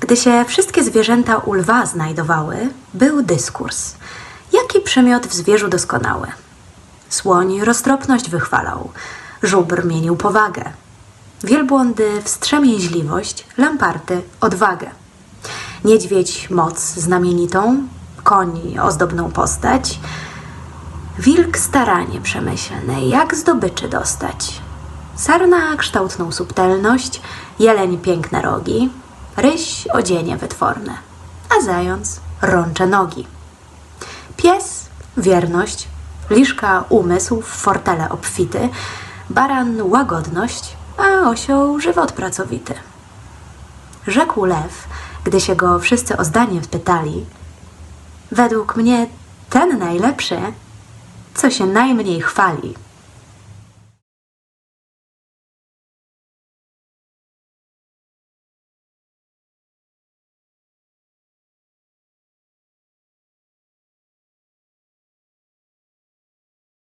Gdy się wszystkie zwierzęta u lwa znajdowały, był dyskurs. Jaki przymiot w zwierzu doskonały? Słoń roztropność wychwalał, żubr mienił powagę, wielbłądy wstrzemięźliwość, lamparty odwagę, niedźwiedź moc znamienitą, koń ozdobną postać, wilk staranie przemyślne, jak zdobyczy dostać, sarna kształtną subtelność, jeleń piękne rogi, ryś odzienie wytworne, a zając rącze nogi. Pies wierność, liszka umysł fortele obfity, baran łagodność, a osioł żywot pracowity. Rzekł lew, gdy się go wszyscy o zdanie pytali, według mnie ten najlepszy, co się najmniej chwali.